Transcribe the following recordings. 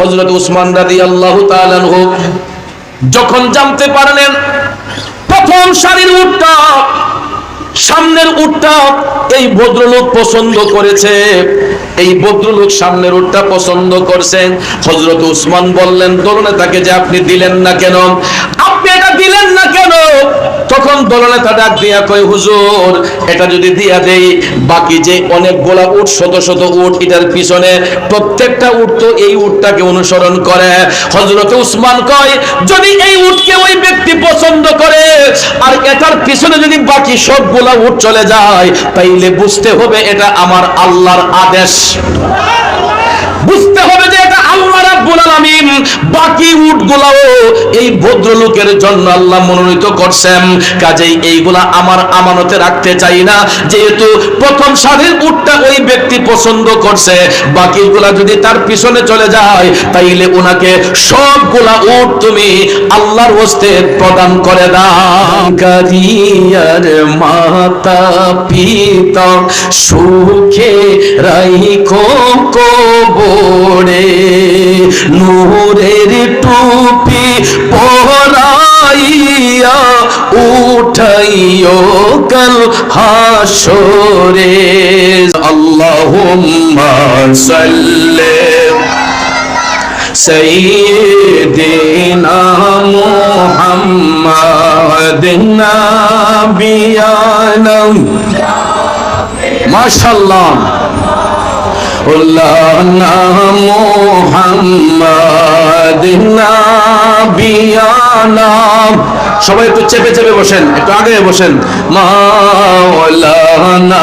হজরত উসমান রাদি আল্লাহ যখন জানতে পারলেন প্রথম সারির উঠটা সামনের উঠটা এই ভদ্রলোক পছন্দ করেছে, এই ভদ্রলোক সামনের উঠটা পছন্দ করছেন হজরত উসমান বললেন তরুণে তাকে যে আপনি দিলেন না কেন? আপনি এটা দিলেন না কেন? তখন দলনেতা ডাক দিয়া কয়, হুজুর, এটা যদি দিয়া দেই, বাকি যে অনেকগুলা উট, শত শত উট, এটার পিছনে প্রত্যেকটা উট তো এই উটটাকে অনুসরণ করে। হজরত উসমান কয়, যদি এই উটকে ওই ব্যক্তি পছন্দ করে, আর এটার পিছনে যদি বাকি সবগুলা উট চলে যায়, তাইলে বুঝতে হবে এটা আমার আল্লাহর আদেশ। বুঝতে হবে যে এটা আল্লাহ রাব্বুল আলামিন। বাকি উটগুলাও এই ভদ্রলোকের জন্য আল্লাহ মনোনীত করছেন। কাজেই এইগুলা আমার আমানতে রাখতে চাই না। যেহেতু প্রথম সারির উটটা ওই ব্যক্তি পছন্দ করছে। বাকিগুলা যদি তার পিছনে চলে যায়, তাইলে উনাকে সবগুলা উট তুমি আল্লাহর হস্তে প্রদান করে দাও। কারিয়ার মাতা পিতা সুখে রাইখো কবরে নূরের টুপি পরাইয়া উঠাইও কাল হাসরে আল্লাহুম্মা সাল্লি سيدنا محمد نبينا ما شاء الله مولانا محمد نبينا সবাই একটু চেপে চেপে বসেন একটু আগে বসেন মাওলানা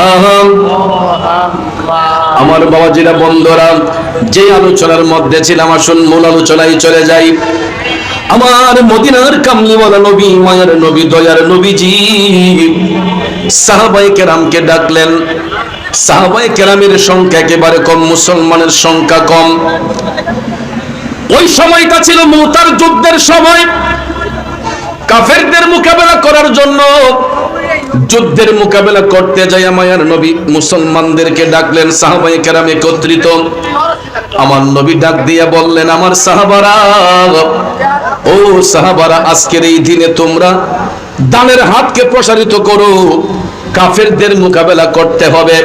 আমার বাবাজিরা বন্ধুরা যে আলোচনার মধ্যে ছিলাম আসুন মূল আলোচনায় চলে যাই আমার মদিনার কামলিওয়ালা নবী মায়ের নবী দয়ার নবীজি সাহাবাই কেরামকে ডাকলেন সাহাবাই কেরামের সংখ্যা একেবারে কম, মুসলমানের সংখ্যা কম। ওই সময়টা ছিল মুতার যুদ্ধের সময়। কাফেরদের মোকাবেলা করার জন্য যুদ্ধের মোকাবেলা করতে যাই মায়ার নবী মুসলমানদেরকে ডাকলেন সাহাবাই কেরাম একত্রিত। আমার নবী ডাক দিয়া বললেন, আমার সাহাবারা, ও সাহাবারা, আজকের এই দিনে তোমরা দানের হাতকে প্রসারিত করো। কাফেরদের মোকাবেলা করতে হবে।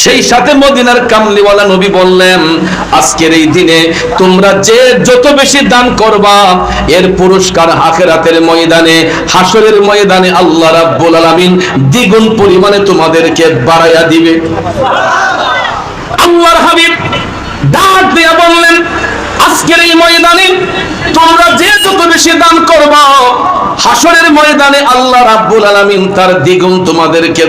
সেই সাথে মদিনার কামলিওয়ালা নবী বললেন, আজকের এই দিনে তোমরা যে যত বেশি দান করবা, এর পুরস্কার আখেরাতের ময়দানে, হাসরের ময়দানে আল্লাহ রাব্বুল আলামিন দ্বিগুণ পরিমাণে তোমাদেরকে বাড়াইয়া দিবে। আল্লাহর হাবিব ডাক দিয়া বললেন, আজকের এই ময়দানে তোমরা যে যত বেশি দান করবা, হাসরের ময়দানে আল্লাহ রাব্বুল আলামিন তার দ্বিগুণ তোমাদেরকে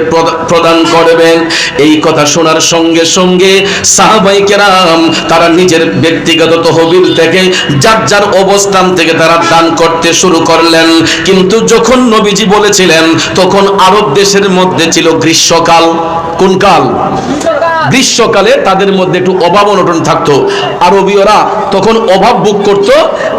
প্রদান করবেন। এই কথা শোনার সঙ্গে সঙ্গে সাহাবাই কেরাম তারা নিজের ব্যক্তিগত তহবিল থেকে যার যার অবস্থান থেকে তারা দান করতে শুরু করলেন। কিন্তু যখন নবীজি বলেছিলেন, তখন আরব দেশের মধ্যে ছিল গ্রীষ্মকাল। কোন কাল? গ্রীষ্মকালে তাদের মধ্যে একটু অভাব অনটন থাকতো। আরবীয়রা তখন অভাব বুক করত।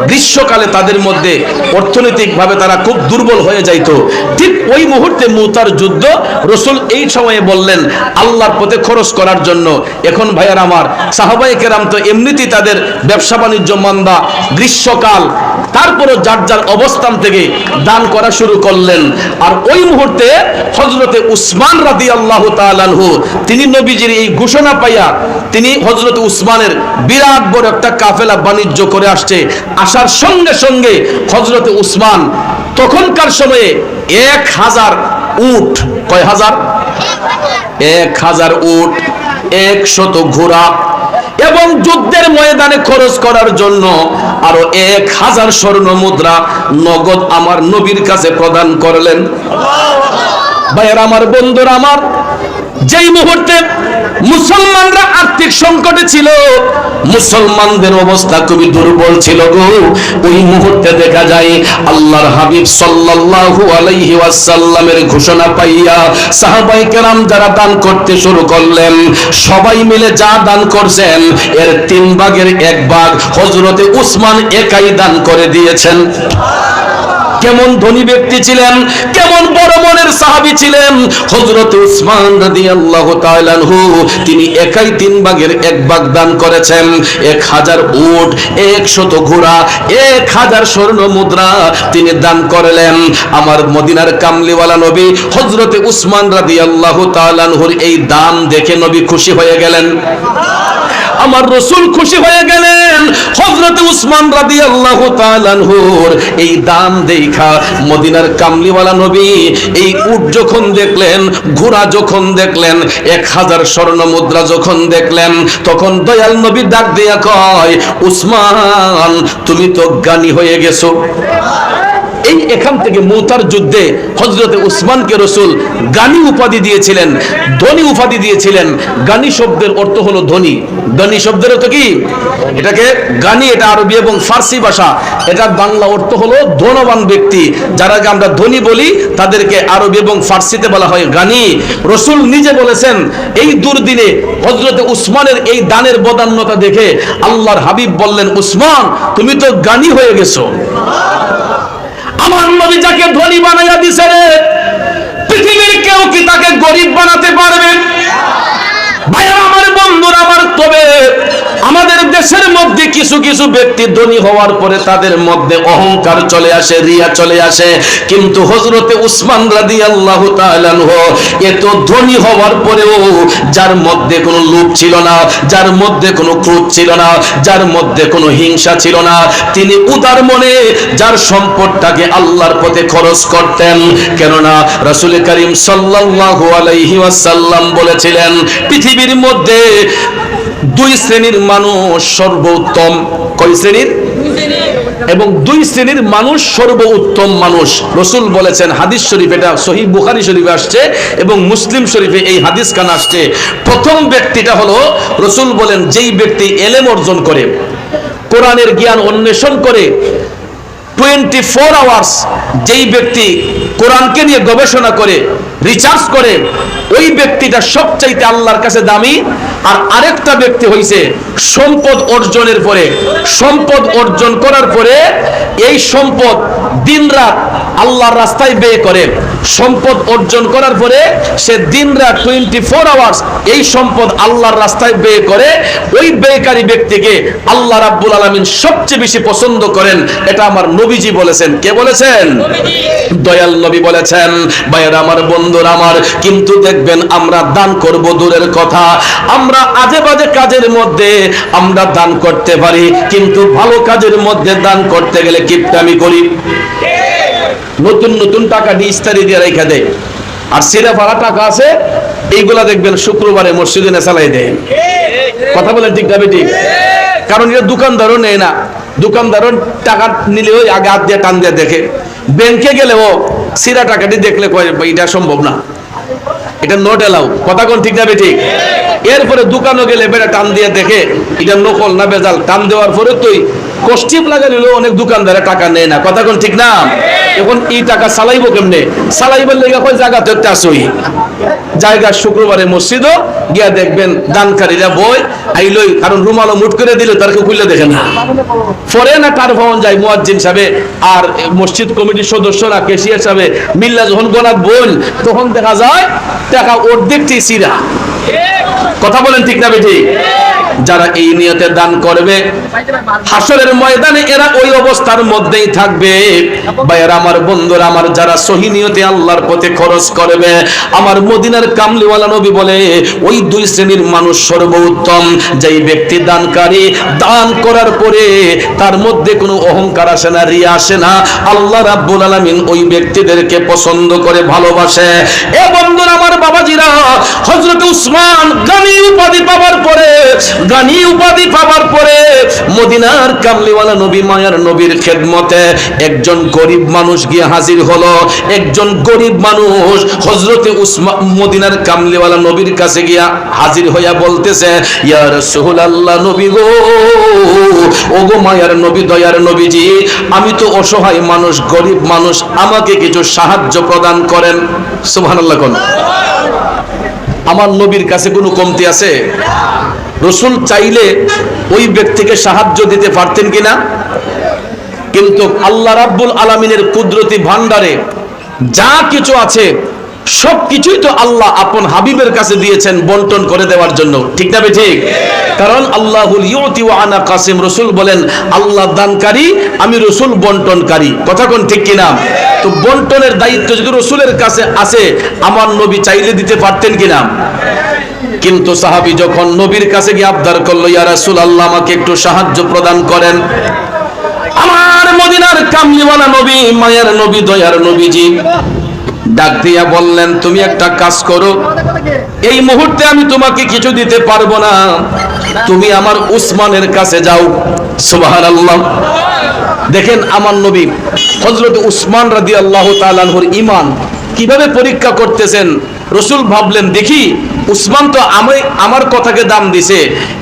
গ্রীষ্মকালে তাদের মধ্যে অর্থনৈতিকভাবে তারা খুব দুর্বল হয়ে যাইতো। ঠিক ওই মুহূর্তে মুতার যুদ্ধ রসুল এই সময়ে বললেন, আল্লাহর পথে খরচ করার জন্য। এখন ভাইয়ার আমার সাহাবাই কেরাম তো এমনিতেই তাদের ব্যবসা বাণিজ্য মন্দা গ্রীষ্মকাল, তারপরও যার যার অবস্থান থেকে দান করা শুরু করলেন। আর ওই মুহূর্তে হজরতে উসমান রাদি আল্লাহ তালানহু তিনি নবীজির এই ঘোষণা পাইয়া তিনি হজরত উসমানের বিরাট বড় একটা কাফেলা বাণিজ্য করে আসছে। আসার সঙ্গে সঙ্গে হজরত উসমান তখনকার সময়ে এক হাজার উট, কয় হাজার? এক হাজার উট একশত ঘোড়া এবং যুদ্ধের ময়দানে খরচ করার জন্য আরও এক হাজার স্বর্ণ মুদ্রা নগদ আমার নবীর কাছে প্রদান করলেন। ভাইয়ের, আমার বন্ধুরা, আমার যেই মুহূর্তে মুসলমানরা আর্থিক সংকটে ছিল, মুসলমানদের অবস্থা খুবই দুর্বল ছিল গো। ওই মুহূর্তে দেখা যায় আল্লাহর হাবিব সাল্লাল্লাহু আলাইহি ওয়াসাল্লামের ঘোষণা পাইয়া সাহাবাই কেরাম যারা দান করতে শুরু করলেন, সবাই মিলে যা দান করছেন, এর তিন ভাগের এক ভাগ হযরতে উসমান একাই দান করে দিয়েছেন। কেমন ধনী ব্যক্তি ছিলেন, কেমন বড় মনের সাহাবী ছিলেন, হযরত উসমান রাদিয়াল্লাহু তাআলা আনহু, তিনি একাই তিন ভাগের এক ভাগ দান করেছেন। এক হাজার উট একশত ঘোড়া, এক হাজার স্বর্ণ মুদ্রা তিনি দান করলেন। আমার মদিনার কামলিওয়ালা নবী হযরতে উসমান রাদিয়াল্লাহু তাআলা আনহুর এই দান দেখে নবী খুশি হয়ে গেলেন। আমার রসুল খুশি হয়ে গেলেন। হযরত উসমান রাদিয়াল্লাহু তাআলা আনহুর এই দান দেখা মদিনার কামলিওয়ালা নবী এই উট যখন দেখলেন, ঘোড়া যখন দেখলেন, এক হাজার স্বর্ণ মুদ্রা যখন দেখলেন, তখন দয়াল নবী ডাক দিয়া কয়, উসমান, তুমি তো জ্ঞানী হয়ে গেছো। এই এখান থেকে মৌতার যুদ্ধে হজরতে উসমানকে রসুল গানি উপাধি দিয়েছিলেন ধনী উপাধি দিয়েছিলেন। গানি শব্দের অর্থ হলো ধনী ধনী শব্দের অর্থ কি? এটাকে গানি এটা আরবি এবং ফার্সি ভাষা। এটা বাংলা অর্থ হলো ধনবান ব্যক্তি। যারাকে আমরা ধনী বলি, তাদেরকে আরবি এবং ফার্সিতে বলা হয় গানি। রসুল নিজে বলেছেন, এই দুর্দিনে হজরতে উসমানের এই দানের বদান্যতা দেখে আল্লাহর হাবিব বললেন, উসমান, তুমি তো গানি হয়ে গেছো। আমার নবী যাকে ধনী বানাইয়া দিছে রে, পৃথিবীর কেউ কি তাকে গরিব বানাতে পারবে? ভাইয়ের, আমার বন্ধুরা, আমার তবে আমাদের দেশের মধ্যে কিছু কিছু ব্যক্তি ধনী হওয়ার পরে তাদের মধ্যে অহংকার চলে আসে, রিয়া চলে আসে। কিন্তু হজরতে উসমান রাদি আল্লাহ এত ধনী হওয়ার পরেও যার মধ্যে কোনো লোভ ছিল না, যার মধ্যে কোনো ক্রোধ ছিল না, যার মধ্যে কোনো হিংসা ছিল না, তিনি উদার মনে যার সম্পদটাকে আল্লাহর পথে খরচ করতেন। কেননা রাসূল করিম সাল্লাল্লাহু আলাইহি ওয়াসাল্লাম বলেছিলেন, পৃথিবীর মধ্যে দুই শ্রেণির মানুষ সর্বোত্তম। কয় শ্রেণির? এবং দুই শ্রেণির মানুষ মানুষ। রসুল বলেছেন, হাদিস শরীফ এটা সহি বুখারি শরীফে আসছে এবং মুসলিম শরীফে এই হাদিস খান আসছে। প্রথম ব্যক্তিটা হলো, রসুল বলেন, যেই ব্যক্তি এলেম অর্জন করে, কোরআনের জ্ঞান অন্বেষণ করে টোয়েন্টি ফোর আওয়ার্স যেই ব্যক্তি কোরআনকে নিয়ে গবেষণা করে রিচার্জ করে, ওই ব্যক্তিটা সবচাইতে আল্লাহর কাছে দামি। আর আরেকটা ব্যক্তি হইছে সম্পদ অর্জনের পরে। সম্পদ অর্জন করার পরে এই সম্পদ দিনরাত আল্লাহর রাস্তায় ব্যয় করে। সম্পদ অর্জন করার পরে সে দিনরাত টোয়েন্টি ফোর আওয়ার্স এই সম্পদ আল্লাহর রাস্তায় ব্যয় করে। ওই ব্যয়কারী ব্যক্তিকে আল্লাহ রাব্বুল আলামিন সবচেয়ে বেশি পছন্দ করেন। এটা আমার নবীজি বলেছেন। কে বলেছেন? দয়াল নবী বলেছেন, ভাইয়ের আমার, বন্ধুর আমার, কিন্তু দেখবেন আমরা দান করব দূরের কথা। আমরা আজে বাজে কাজের মধ্যে আমরা দান করতে পারি, কিন্তু ভালো কাজের মধ্যে দান করতে গেলে কিপটামি করি। নতুন নতুন টাকা ইস্তারি দিয়ে রেখে দেয়। আর সিরা ভাড়া টাকা আছে, এইগুলা দেখবেন শুক্রবারে মসজিদে নেশালাই দেয়। কথা বলেন ঠিক না ঠিক কারণ এটা দোকানদারও নেয় না। দোকানদারও টাকা নিলে ওই আগে হাত দিয়ে টান দিয়ে দেখে। ব্যাংকে গেলেও সিরা টাকাটি দেখলে কয় এটা সম্ভব না। এটা নোট এলাও কথা কোন ঠিক যাবে ঠিক? এরপরে দোকানও গেলে বেটা টান দিয়ে দেখে, এটা নকল না, বেজাল। টান দেওয়ার পরে তুই কষ্টিপ লাগা নিলেও অনেক দোকানদারে টাকা নেয় না। কথা কোন ঠিক না? এখন এই টাকা চালাইবো কেমনে? চালাইবার লেগে কয় জায়গা তো আসই জায়গা শুক্রবারে মসজিদও, গিয়া দেখবেন দানকারীরা বই আইলই, কারণ রুমালো মুট করে দিলে তার কেউ খুললে দেখে না। পরে না তার ভবন যায় মুয়াজ্জিন সাহেবে, আর মসজিদ কমিটির সদস্যরা কেশিয়ার সাহেবে মিল্লা যখন গোনাত বল তখন দেখা যায় টাকা অর্ধেকটি সিরা। কথা বলেন ঠিক না বেঠি? যারা এই নিয়তে দান করবে, হাসরের ময়দানে এরা ওই অবস্থার মধ্যেই থাকবে। ভাইয়ের, আমার বন্ধুরা, আমার যারা সহি নিয়তে আল্লাহর পথে খরচ করবে, আমার মদিনার কামলিওয়ালা নবী বলে, ওই দুই শ্রেণির মানুষ সর্বোত্তম, যেই ব্যক্তি দানকারী, দান করার পরে তার মধ্যে কোনো অহংকার আসে না, রিয়া আসে না। আল্লাহ রাব্বুল আলামিন ওই ব্যক্তিদেরকে পছন্দ করে ভালোবাসে। এ বন্ধুরা, আমার বাবাজিরা, হযরত উসমান গানি উপাধি পাওয়ার পরে গানি উপাধি পাবার পরে মদিনার কামলিওয়ালা নবী মায়ার নবীর খেদমতে একজন গরিব মানুষ গিয়ে হাজির হলো। একজন গরিব মানুষ হজরতে উসমান মদিনার কামলিওয়ালা নবীর কাছে গিয়া হাজির হইয়া বলতেছে, ইয়া রাসূলুল্লাহ নবী গো ও গো মায়ার নবী, দয়ার নবীজি, আমি তো অসহায় মানুষ, গরিব মানুষ, আমাকে কিছু সাহায্য প্রদান করেন। সুবহানাল্লাহ কোন। আমার নবীর কাছে কোনো কমতি আছে? রসুল চাইলে ওই ব্যক্তিকে সাহায্য দিতে পারতেন কিনা? কিন্তু আল্লাহ রাব্বুল আলমিনের কুদরতি ভান্ডারে যা কিছু আছে সব কিছুই তো আল্লাহ আপন হাবিবের কাছে দিয়েছেন বন্টন করে দেওয়ার জন্য। ঠিক না ঠিক কারণ আল্লাহুল আনা কাসিম রসুল বলেন, আল্লাহ দানকারী, আমি রসুল বন্টনকারী। কথা কোন ঠিক কিনা? তো বন্টনের দায়িত্ব যদি রসুলের কাছে আছে আমার নবী চাইলে দিতে পারতেন কিনা? কিন্তু সাহাবী যখন নবীর কাছে গিয়ে আবদার করল, ইয়া রাসূল আল্লাহ আমাকে একটু সাহায্য প্রদান করেন। আমার মদিনার কামলিওয়ালা নবী, মায়ের নবী, দয়ার নবীজি ডাক দিয়া বললেন, তুমি একটা কাজ করো, এই মুহূর্তে আমি তোমাকে কিছু দিতে পারব না। তুমি আমার উসমানের কাছে যাও। সুবহানাল্লাহ। দেখেন আমার নবী, হযরত উসমান রাদিয়াল্লাহু তাআলার ইমান কীভাবে পরীক্ষা করতেছেন। রসুল ভাবলেন, দেখি, উসমান তো আমি আমার কথাকে দাম দিছে।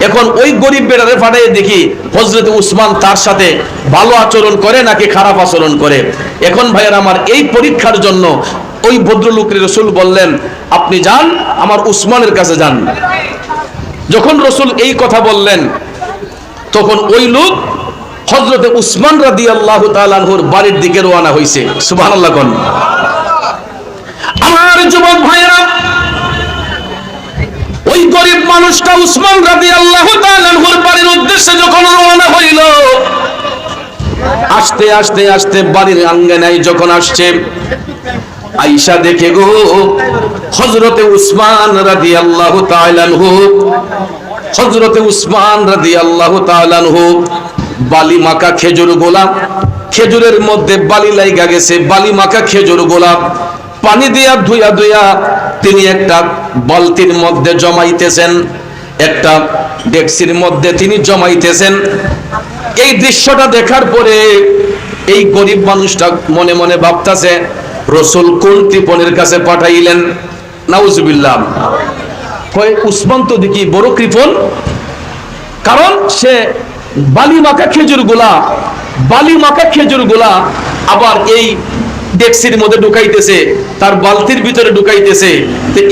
এখন ওই গরিব বেড়ারে ফাটাই দেখি হজরত উসমান তার সাথে ভালো আচরণ করে নাকি খারাপ আচরণ করে। এখন ভাইয়ের, আমার এই পরীক্ষার জন্য ওই ভদ্রলোকের রসুল বললেন, আপনি যান, আমার উসমানের কাছে যান। যখন রসুল এই কথা বললেন, তখন ওই লোক হজরতে উসমান রাদি আল্লাহ তালানহুর বাড়ির দিকে রওনা হয়েছে সুবাহ আমার যুবক ভাইরা ওই গরিব মানুষটা উসমান রাদি আল্লাহ তালানহুর বাড়ির উদ্দেশ্যে যখন রওনা হইল, আস্তে আস্তে আস্তে বাড়ির আঙ্গনায় যখন আসছে আইসা দেখে গো হজরতে উসমান রাদি আল্লাহ তালানহু হজরতে উসমান রাদি আল্লাহ তালানহু বালি মাকা খেজুর গোলাপ, খেজুরের মধ্যে বালি লাইগা গেছে, বালি মাখা খেজুর গোলাপ, পানি দিয়া ধুইয়া ধুইয়া তিনি একটা বালতির মধ্যে জমাইতেছেন, একটা ডেক্সির মধ্যে তিনি জমাইতেছেন। এই দৃশ্যটা দেখার পরে এই গরিব মানুষটা মনে মনে ভাবতাছে রসুল কোন কৃপণের কাছে পাঠাইলেন? নাউজুবিল্লাহ। উসমান তো দেখি বড় কৃপণ। কারণ সে বালি মাখা খেজুরগুলা, বালি মাখা খেজুরগুলা আবার এই ডেক্সির মধ্যে ঢুকাইতেছে, তার বালতির ভিতরে ঢুকাইতেছে।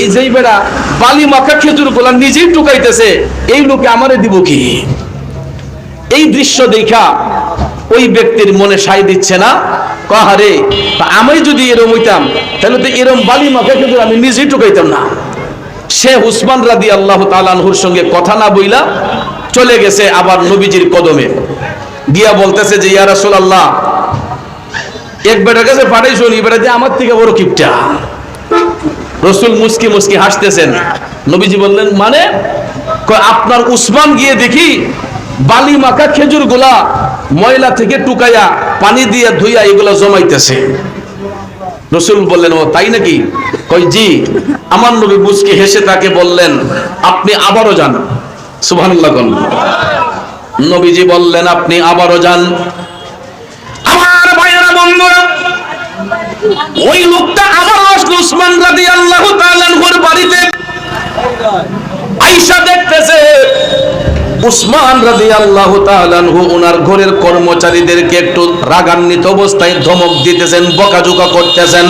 এই যেই বেড়া বালি মাখা খেজুরগুলা নিজেই ঢুকাইতেছে, এই লোকে আমারে দিব কি? এই দৃশ্য দেখা ওই ব্যক্তির মনে সাই দিচ্ছে না কাহারে আমি যদি এরম হইতাম, তাহলে তো এরম বালি মাখা খেজুর আমি নিজেই ঢুকাইতাম না। সে উসমান রাদি আল্লাহ তালানহুর সঙ্গে কথা না বইলা চলে গেছে আবার নবীজির কদমে। গিয়া বলতেছে যে, ইয়া রাসূল আল্লাহ এক বেটার কাছে পাঠাই শুনি বেটা যে আমার থেকে বড় কিপটা। রসুল মুস্কি মুস্কি হাসতেছেন। নবীজি বললেন মানে? আপনার উসমান গিয়ে দেখি বালি মাখা খেজুরগুলা ময়লা থেকে টুকাইয়া পানি দিয়ে ধুইয়া এগুলা জমাইতেছে। রসুল বললেন, ও, তাই নাকি? কই জি। আমার নবী বুঝকে হেসে তাকে বললেন, আপনি আবারও যান। সুবহানাল্লাহ কোন। নবীজি বললেন, আপনি আবারও যান। আমার ভাইয়েরা, বন্ধুরা, ওই লোকটা আবার আসলো উসমান রাদিয়াল্লাহু তাআলা আনহুর বাড়িতে। আয়েশা দেখতেছে উসমান তাআলা আনহু ওনার ঘরের কর্মচারীদেরকে একটু রাগান্বিত অবস্থায় ধমক দিতেছেন, বকাঝোকা করতেছেন।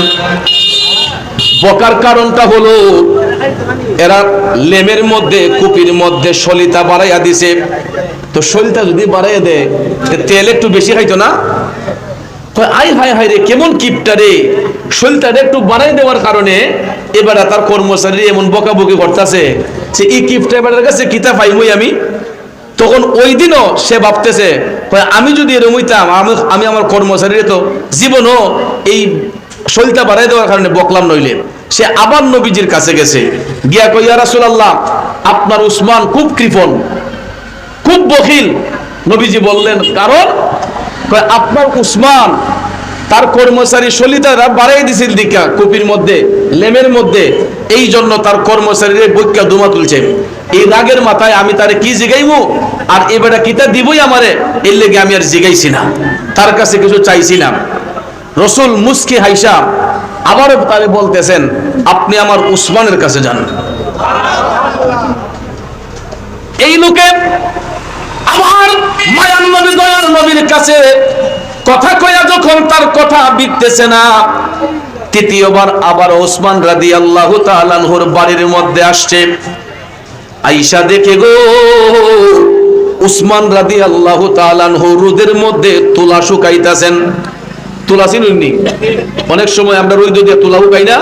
বকার কারণটা হলো, এরা লেমের মধ্যে, কুপির মধ্যে সলিতা বাড়াইয়া দিছে। তো সলিতা যদি বাড়াইয়া দেয় তেল একটু বেশি খাইতো না? আই হাই হাই রে, কেমন কিপটা রে? শরীরটা একটু বাড়াই দেওয়ার কারণে এবারে তার কর্মচারী এমন বকাবকি করতেছে সে এই কিপটা এবারের কাছে কিতা পাইমই আমি? তখন ওই দিনও সে ভাবতেছে আমি যদি এরম হইতাম, আমি আমি আমার কর্মচারীর তো জীবনও এই শরীরটা বাড়াই দেওয়ার কারণে বকলাম নইলে। সে আবার নবীজির কাছে গেছে। গিয়া কইয়া ইয়া রাসূলুল্লাহ, আপনার উসমান খুব কৃপণ, খুব বখিল। নবীজি বললেন, কারণ? আপনার উসমান তার কর্মচারী সলিতারা বাড়াই দিছিল দিকা কপির মধ্যে। লেমের মধ্যে এই জন্য তার কর্মচারীর বৈক্যা দুমা তুলছে। এই রাগের মাথায় আমি তারে কি জিগাইমু? আর এবারে কিতা দিবই আমারে? এর লেগে আমি আর জিগাইছি না। তার কাছে কিছু চাইছি না। রসুল মুস্কি হাইসা আবারও তারে বলতেছেন, আপনি আমার উসমানের কাছে যান। এই লোকে আমার মায়ান নবী নবীর কাছে কথা কয়া যখন তার কথা বিকতেছে না তৃতীয়বার আবার ওসমান রাদি আল্লাহ তালানহুর বাড়ির মধ্যে আসছে। আইসা দেখে গো উসমান রাদি আল্লাহ তালানহু রোদের মধ্যে তুলা শুকাইতেছেন। তুলা চিনুননি? অনেক সময় আমরা রোদ দিয়ে তুলা শুকাই না।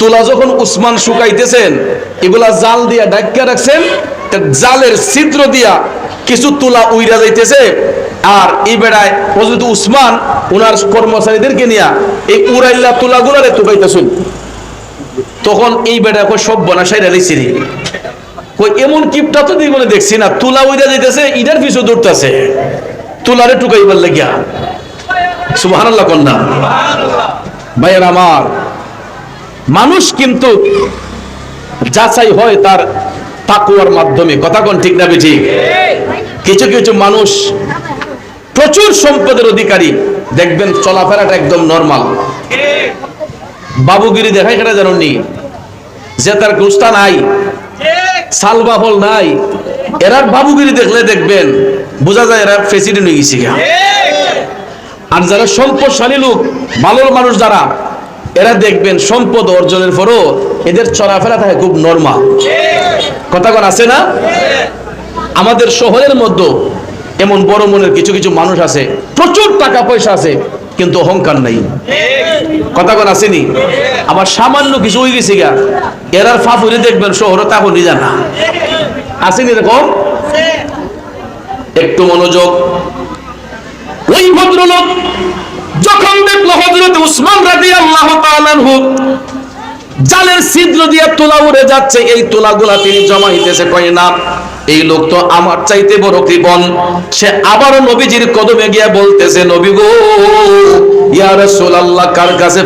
তুলা যখন উসমান শুকাইতেছেন, এগুলা জাল দিয়া ডাক্কা রাখছেন জালের ছিদ্র দিয়া কিছু তুলা উইরা যাইতেছে। আর এই বেড়ায় উসমান ওনার কর্মচারীদেরকে নিয়া এই উড়াইল্লা তুলাগুলারে তুকাইতেছেন। তখন এই বেড়া কই সব বনা সাইরা দিছি রে কই এমন কিপটা তো জীবনে দেখছি না, তুলা উইরা যাইতেছে ইডার পিছু দৌড়তেছে। তুলারে টুকাইবার লাগিয়া। সুবহানাল্লাহ কন্যা। ভাইয়ের আমার, মানুষ কিন্তু যাচাই হয় তার তাকুয়ার মাধ্যমে। কথা কোন ঠিক না ঠিক? কিছু কিছু মানুষ প্রচুর সম্পদের অধিকারী। দেখবেন চলাফেরাটা একদম নর্মাল বাবুগিরি দেখাই কেনা জানি যে তার গুস্তা নাই সালবাহল নাই, এরার বাবুগিরি দেখলে দেখবেন, বোঝা যায় এরা প্রেসিডেন্ট হয়ে গেছে। আর যারা সম্পদশালী লোক, ভালোর মানুষ যারা, এরা দেখবেন সম্পদ অর্জনের পরও এদের চলাফেরা থাকে খুব নর্মাল কথা কোন, আছে না? আমাদের শহরের মধ্যে এমন বড় মনের কিছু কিছু মানুষ আছে, প্রচুর টাকা পয়সা আছে, কিন্তু অহংকার নাই। কথা কোন, আসেনি? আবার সামান্য কিছু হয়ে গেছে গা। এরার ফাফুরি দেখবেন শহরে, তা হলি জানা। আসেনি এরকম? একটু মনোযোগ। ওই ভদ্রলোক যখন দেখল হজরত উসমান রাজি আল্লাহ জালের ছিদ্র দিয়ে তোলা উড়ে যাচ্ছে। এই তোলাগুলা তিনি জমাইতেছে কয় না? এই লোক তো আমার চাইতে বড় কৃপন সে আবারও নবীজির কদমে গিয়ে বলতেছে, নবী গো, ইয়া রাসূলুল্লাহ, কার কাছে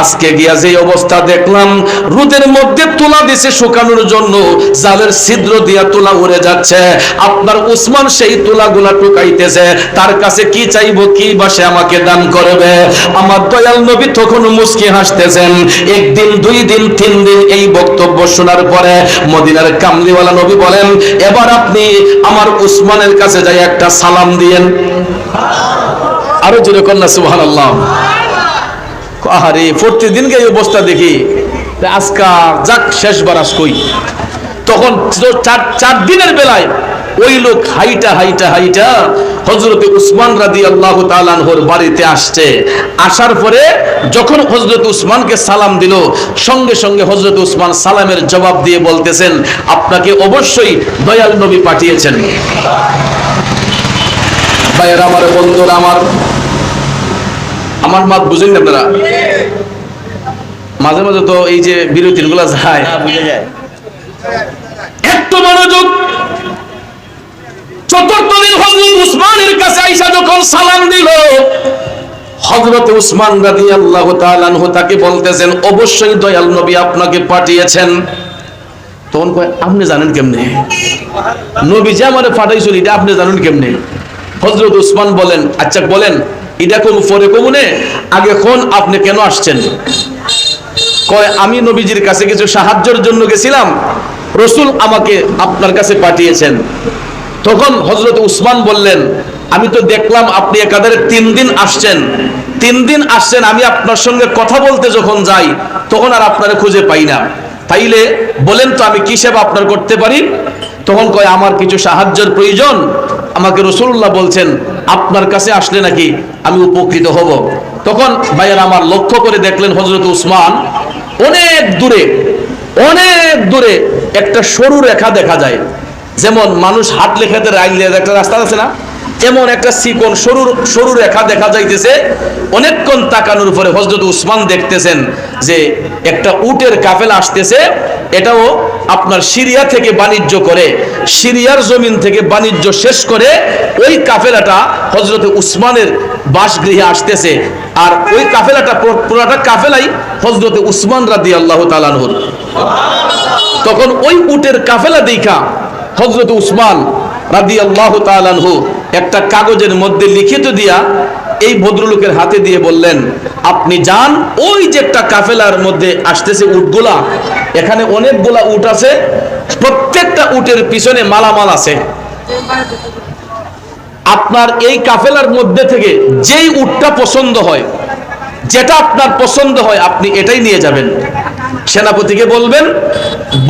আজকে গিয়া যে অবস্থা দেখলাম মধ্যে তোলা দিছে শুকানোর জন্য, জালের ছিদ্র দিয়া তোলা উড়ে যাচ্ছে। আপনার উসমান সেই তোলাগুলা টুকাইতেছে, তার কাছে কি চাইব, কি বাসে আমাকে দান করবে? আমার দয়াল নবী তখন মুস্কি হাসতেছেন একদিন, দুই দিন, তিন দিন এই বক্তব্য শোনার পরে মদিনার কামলিওয়ালা নবী বলেন, এবার আপনি আমার উসমানের কাছে যাই একটা সালাম দিয়েন। আরও জোরে কন্যা সুহান আল্লাহ আহারে প্রতিদিনকে এই অবস্থা দেখি। আজকা যাক, শেষবার কই। তখন চার চার দিনের বেলায় ওই লোক হাইটা হাইটা হাইটা হজরতে উসমান রাদি আল্লাহ তালানহর বাড়িতে আসছে। আসার পরে যখন হজরত উসমানকে সালাম দিল সঙ্গে সঙ্গে হজরত উসমান সালামের জবাব দিয়ে বলতেছেন আপনাকে অবশ্যই দয়াল নবী পাঠিয়েছেন। ভাইয়ের আমার বন্ধুরা আমার আমার মাত বুঝেন না আপনারা? মাঝে মাঝে তো এই যে বিরতিরগুলা যায় যায়। একটু মনোযোগ! চতুর্থ দিন হজরত উসমানের কাছে আইসা যখন সালাম দিল, হজরত উসমান আল্লাহ তাকে বলতেছেন, অবশ্যই দয়াল নবী আপনাকে পাঠিয়েছেন। তখন কয়, আপনি জানেন কেমনে? নবী যে আমারে এটা আপনি জানেন কেমনে? হজরত উসমান বলেন আচ্ছা বলেন, এটা কোন পরে কমুনে? আগে কোন আপনি কেন আসছেন? কয়, আমি নবীজির কাছে কিছু সাহায্যের জন্য গেছিলাম। রসুল আমাকে আপনার কাছে পাঠিয়েছেন। তখন হজরত উসমান বললেন, আমি তো দেখলাম আপনি একাধারে তিন দিন আসছেন। তিন দিন আসছেন, আমি আপনার সঙ্গে কথা বলতে যখন যাই, তখন আর আপনারা খুঁজে পাই না। তাইলে বলেন তো আমি কি সেবা আপনার করতে পারি? তখন কয়, আমার কিছু সাহায্যের প্রয়োজন। আমাকে রসুল্লাহ বলছেন, আপনার কাছে আসলে নাকি আমি উপকৃত হব? তখন ভাইয়ের আমার লক্ষ্য করে দেখলেন হজরত উসমান অনেক দূরে অনেক দূরে একটা সরু রেখা দেখা যায়। যেমন মানুষ হাঁটলে খেতে রাইলে একটা রাস্তা আছে না? এমন একটা চিকন সরু সরু রেখা দেখা যাইতেছে, অনেকক্ষণ তাকানোর পরে হজরত উসমান দেখতেছেন যে একটা উটের কাফেলা আসতেছে, এটাও আপনার সিরিয়া থেকে বাণিজ্য করে, সিরিয়ার জমিন থেকে বাণিজ্য শেষ করে ওই কাফেলাটা হজরত উসমানের বাসগৃহে আসতেছে। আর ওই কাফেলাটা পুরো- পুরাটা কাফেলাই হজরত উসমান রাদি আল্লাহ তালানহুর তখন ওই উটের কাফেলা দেখা হজরত উসমান রাদি আল্লাহ তালানহু একটা কাগজের মধ্যে লিখিত দিয়া এই ভদ্রলোকের হাতে দিয়ে বললেন, আপনি যান, ওই যে একটা কাফেলার মধ্যে আসতেছে উটগুলা, এখানে অনেকগুলা উট আছে, প্রত্যেকটা উটের পিছনে মালামাল আছে। আপনার এই কাফেলার মধ্যে থেকে যেই উটটা পছন্দ হয়, যেটা আপনার পছন্দ হয়, আপনি এটাই নিয়ে যাবেন। সেনাপতিকে বলবেন,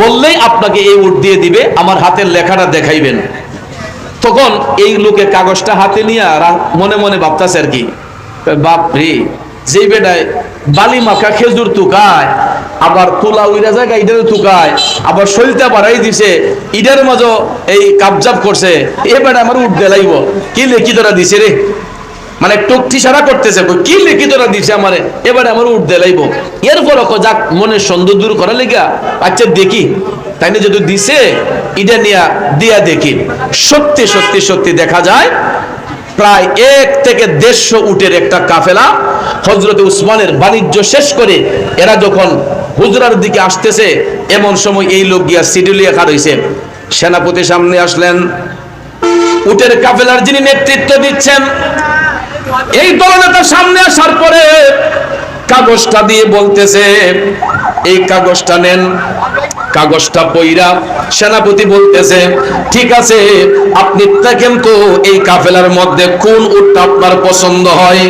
বললেই আপনাকে এই উট দিয়ে দিবে, আমার হাতের লেখাটা দেখাইবেন। তখন এই লোকে কাগজটা হাতে নিয়ে মনে মনে ভাবতাছে আর কি বাপ রে বেটায় বালি মাখা খেজুর তুকায় আবার তুলা উইরা জায়গা ইডারে তুকায় আবার সলতে বাড়াই দিছে ইডার মাঝে এই কাবজাব করছে, এ বেটা আমার উঠ দেলাইব, কি লেখি তোরা দিছে রে? মানে টুকটি সারা করতেছে কি লিখি তোরা দিছে আমারে? এবারে আমার উঠ দেলাইব এরপর যাক মনে সন্দেহ দূর করা লেগা আচ্ছা দেখি। তাই না যদি দিছে ইডা নিয়া দিয়া দেখি। সত্যি সত্যি সত্যি দেখা যায়, প্রায় এক থেকে দেড়শো উটের একটা কাফেলা হজরত উসমানের বাণিজ্য শেষ করে এরা যখন হুজরার দিকে আসতেছে, এমন সময় এই লোক গিয়া সিডিলিয়া খার হইছে। সেনাপতি সামনে আসলেন। উটের কাফেলার যিনি নেতৃত্ব দিচ্ছেন এই দলনেতার সামনে আসার পরে কাগজটা দিয়ে বলতেছে, এই কাগজটা নেন, কাগজটা পইরা সেনাপতি বলতেছে, ঠিক আছে, আপনি দেখেন তো এই কাফেলার মধ্যে কোন উটটা আপনার পছন্দ হয়?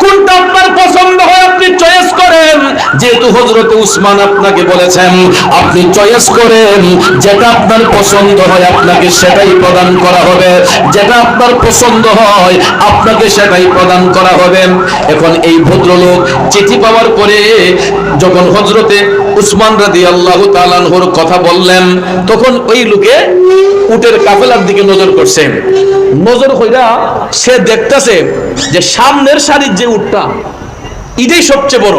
কোনটা আপনার পছন্দ হয় আপনি চয়েস করেন। যেহেতু হজরত উসমান আপনাকে বলেছেন, আপনি চয়েস করেন, যেটা আপনার পছন্দ হয় আপনাকে সেটাই প্রদান করা হবে। যেটা আপনার পছন্দ হয় আপনাকে সেটাই প্রদান করা হবে। এখন এই ভদ্রলোক চিঠি পাওয়ার পরে যখন হজরতে উসমান রাদি আল্লাহ তালানহর কথা বললেন, তখন ওই লোকে উটের কাফেলার দিকে নজর করছে। নজর কইরা সে দেখতেছে যে সামনের সারির যে উটটা, এটাই সবচেয়ে বড়।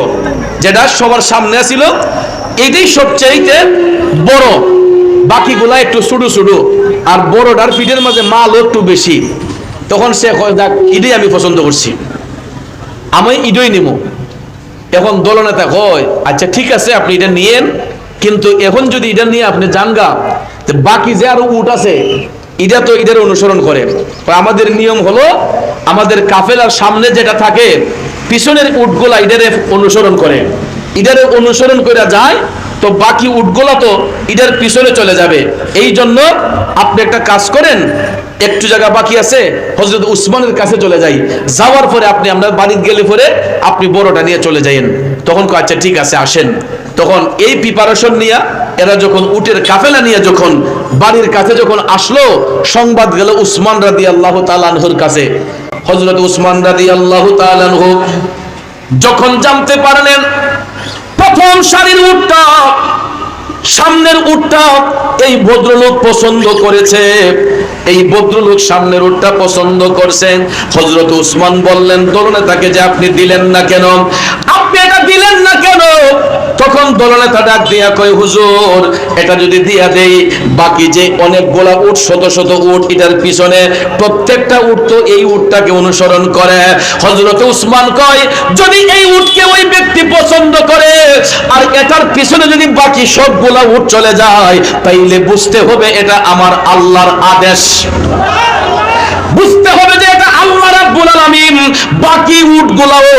যেটা সবার সামনে ছিল এটাই সবচেয়ে বড়। বাকিগুলা একটু ছোটো ছোটো আর বড়টার পিঠের মাঝে মালও একটু বেশি। তখন সে কয়, দেখ ইডেই আমি পছন্দ করছি। আমি ইডই নিব। এখন দলনেতা কয় আচ্ছা ঠিক আছে, আপনি এটা নিয়েন, কিন্তু এখন যদি এটা নিয়ে আপনি জানগা বাকি যে আরও উট আছে, এটা তো এদের অনুসরণ করে। আমাদের নিয়ম হলো, আমাদের কাফেলার সামনে যেটা থাকে, পিছনের উটগুলা ইডারে অনুসরণ করে। ইডারে অনুসরণ করে যায়, তো বাকি উটগুলা তো ইডার পিছনে চলে যাবে। এই জন্য আপনি একটা কাজ করেন একটু জায়গা বাকি আছে হজরত উসমানের কাছে চলে যাই। যাওয়ার পরে আপনি আমরা বাড়িতে গেলে পরে আপনি বড়টা নিয়ে চলে যাইন তখন আচ্ছা ঠিক আছে, আসেন। তখন এই প্রিপারেশন নিয়ে এরা যখন উটের কাফেলা নিয়ে যখন বাড়ির কাছে যখন আসলো, সংবাদ গেল উসমান রাদি আল্লাহ তালানহুর কাছে। হজরত উসমান রাদি আল্লাহ তালানহু যখন জানতে পারলেন, প্রথম সারির উটটা সামনের উঠটা এই ভদ্রলোক পছন্দ করেছে। এই ভদ্রলোক সামনের উঠটা পছন্দ করছেন। হজরত উসমান বললেন তরুণে তাকে যে আপনি দিলেন না কেন? আপনি এটা দিলেন তখন দলনেতা ডাক দিয়া কয়, হুজুর, এটা যদি দিয়া দেই, বাকি যে অনেকগুলা উট, শত শত উট, এটার পিছনে প্রত্যেকটা উট তো এই উটটাকে অনুসরণ করে। হজরত উসমান কয়, যদি এই উটকে ওই ব্যক্তি পছন্দ করে, আর এটার পিছনে যদি বাকি সবগুলা উট চলে যায়, তাইলে বুঝতে হবে এটা আমার আল্লাহর আদেশ। বুঝতে হবে যে এটা রাব্বুল আলামিন বাকি উটগুলাও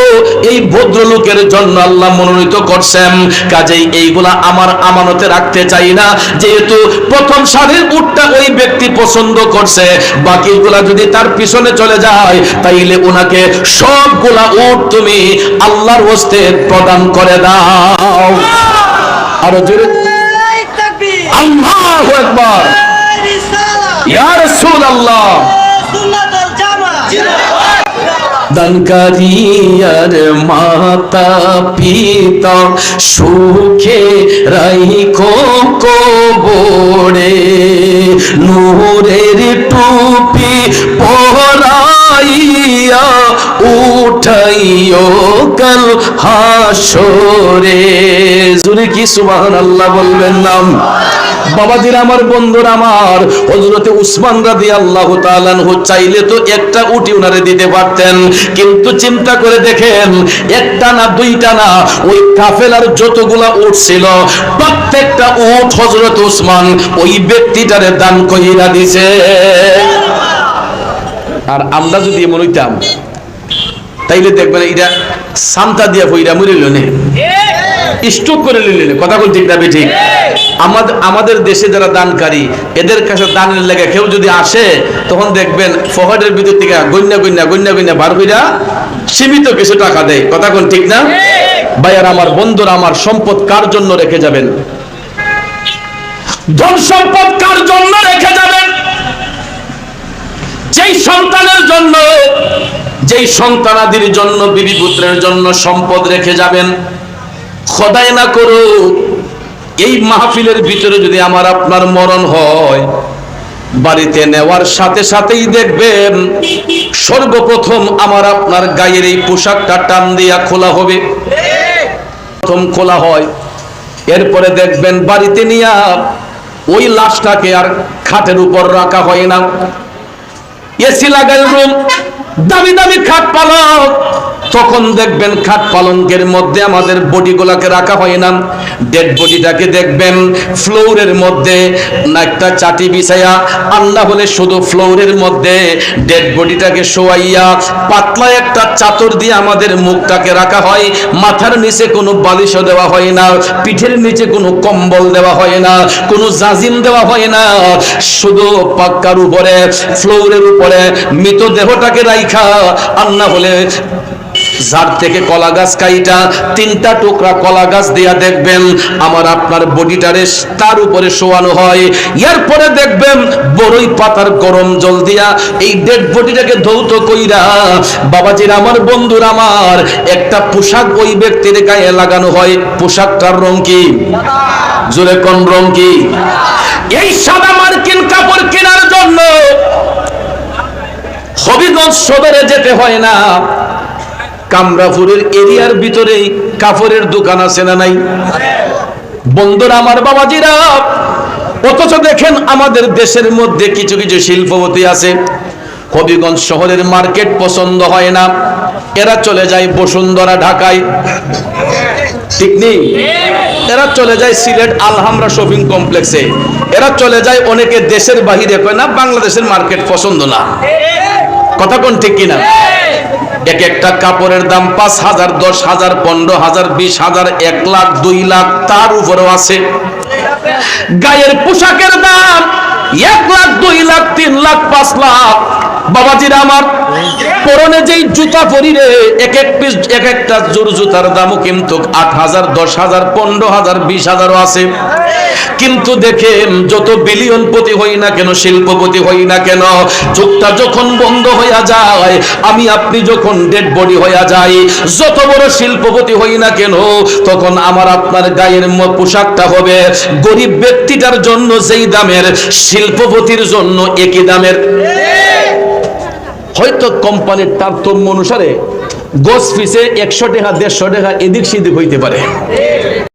এই ভদ্রলোকের জন্য আল্লাহ মনোনীত করছেন। কাজেই এইগুলা আমার আমানতে রাখতে চাই না। যেহেতু প্রথম সারির উটটা ওই ব্যক্তি পছন্দ করছে বাকিগুলা যদি তার পিছনে চলে যায় তাইলে ওনাকে সবগুলা উট তুমি আল্লাহর হস্তে প্রদান করে দাও। আরও জোরে। আল্লাহু আকবার। ইয়া রাসূলুল্লাহ। সুন্নাতুল জামাত। দানকারিয়ার মাতা পিতা সুখে রাইখো কবরে। নূরের টুপি পরাইয়া উঠাইও কাল হাসরে জুরে কি সুবহান আল্লাহ বলবেন নাম? বাবাজির আমার বন্ধুর আমার হজরতে উসমান রাদি আল্লাহ তালানহু চাইলে তো একটা উটি উনারে দিতে পারতেন। কিন্তু চিন্তা করে দেখেন, একটা না দুইটা না, ওই কাফেলার যতগুলা উট ছিল, প্রত্যেকটা উট হজরত উসমান ওই ব্যক্তিটারে দান কইরা দিছে। আর আমরা যদি এমন হইতাম, তাইলে দেখবেন এটা সামতা দিয়া ফইরা মরিল নে। স্ট্রোক করে নিলেন। কথা বল ঠিক না ঠিক? আমাদের আমাদের দেশে যারা দানকারী, এদের কাছে দানের লেগে কেউ যদি আসে, তখন দেখবেন ফহরের ভিতর থেকে গন্যা গন্যা গন্যা গন্যা বার কইরা সীমিত কিছু টাকা দেয়। কথা কোন ঠিক না? ভাইয়ার আমার বন্ধুরা আমার সম্পদ কার জন্য রেখে যাবেন? ধন সম্পদ কার জন্য রেখে যাবেন? যেই সন্তানের জন্য, যেই সন্তানাদির জন্য, বিবি পুত্রের জন্য সম্পদ রেখে যাবেন খোদাই না করো এই মাহফিলের ভিতরে যদি আমার আপনার মরণ হয়, বাড়িতে নেওয়ার সাথে সাথেই দেখবেন, সর্বপ্রথম আমার আপনার গায়ের এই পোশাকটা টান দিয়া খোলা হবে। প্রথম খোলা হয়, এরপরে দেখবেন বাড়িতে নিয়ে ওই লাশটাকে আর খাটের উপর রাখা হয় না। এসি লাগাই রুম দামি দামি খাট পালক। তখন দেখবেন খাট পালঙ্কের মধ্যে আমাদের বডি বডিগুলাকে রাখা হয় না। ডেড বডিটাকে দেখবেন ফ্লোরের মধ্যে একটা চাটি বিছাইয়া আল্লাহ বলে শুধু ফ্লোরের মধ্যে ডেড বডিটাকে শোয়াইয়া পাতলা একটা চাদর দিয়ে আমাদের মুখটাকে রাখা হয়। মাথার নিচে কোনো বালিশও দেওয়া হয় না। পিঠের নিচে কোনো কম্বল দেওয়া হয় না। কোনো জাজিম দেওয়া হয় না। শুধু পাক্কার উপরে, ফ্লোরের উপরে মৃতদেহটাকে রাইখা। আল্লাহ বলে যার থেকে কলা গাছ কাইটা, তিনটা টুকরা কলা গাছ দিয়া দেখবেন, আমার আপনার বডিটারে তার উপরে শোয়ানো হয়। এরপরে দেখবেন, বড়ই পাতার গরম জল দিয়া এই ডেড বডিটাকে ধৌত কইরা, বাবাজির আমার, বন্ধুর আমার, একটা পোশাক ওই ব্যক্তির গায়ে লাগানো হয়। পোশাকটার রং কি? জোরে কোন রং কি? এই সাদা মার্কিন কাপড় কেনার জন্য হবিগঞ্জ সদরে যেতে হয় না। কামরাপুরের এরিয়ার ভিতরেই কাপড়ের দোকান আছে না নাই? বন্ধুরা, আমার বাবাজিরা, অথচ দেখেন আমাদের দেশের মধ্যে কিছু কিছু শিল্পপতি আছে। হবিগঞ্জ শহরের মার্কেট পছন্দ হয় না। এরা চলে যায় বসুন্ধরা, ঢাকায়। ঠিক নেই? এরা চলে যায় সিলেট আলহামরা শপিং কমপ্লেক্সে। এরা চলে যায় অনেকে দেশের বাহিরে, কয় না, বাংলাদেশের মার্কেট পছন্দ না। কথা কোন ঠিক কিনা? এক একটা কাপড়ের দাম পাঁচ হাজার দশ হাজার পনেরো হাজার বিশ হাজার এক লাখ দুই লাখ তার উপরেও আছে। গায়ের পোশাকের দাম এক লাখ দুই লাখ তিন লাখ পাঁচ লাখ। বাবাজিরা আমার, পরনে যেই জুতা পরি রে, এক এক পিস এক একটা জোর জুতার দামও কিন্তু আট হাজার, দশ হাজার, পনেরো হাজার, বিশ হাজারও আছে। কিন্তু দেখেন, যত বিলিয়ন পতি হই না কেন, শিল্পপতি হই না কেন যুগটা যখন বন্ধ হইয়া যায়, আমি আপনি যখন ডেড বডি হইয়া যাই, যত বড় শিল্পপতি হই না কেন, তখন আমার আপনার গায়ের পোশাকটা হবে গরিব ব্যক্তিটার জন্য যেই দামের, শিল্পপতির জন্য একই দামের। হয়তো কোম্পানির তারতম্য অনুসারে গোস ফিসে একশো টাকা দেড়শো টাকা এদিক সেদিক হইতে পারে।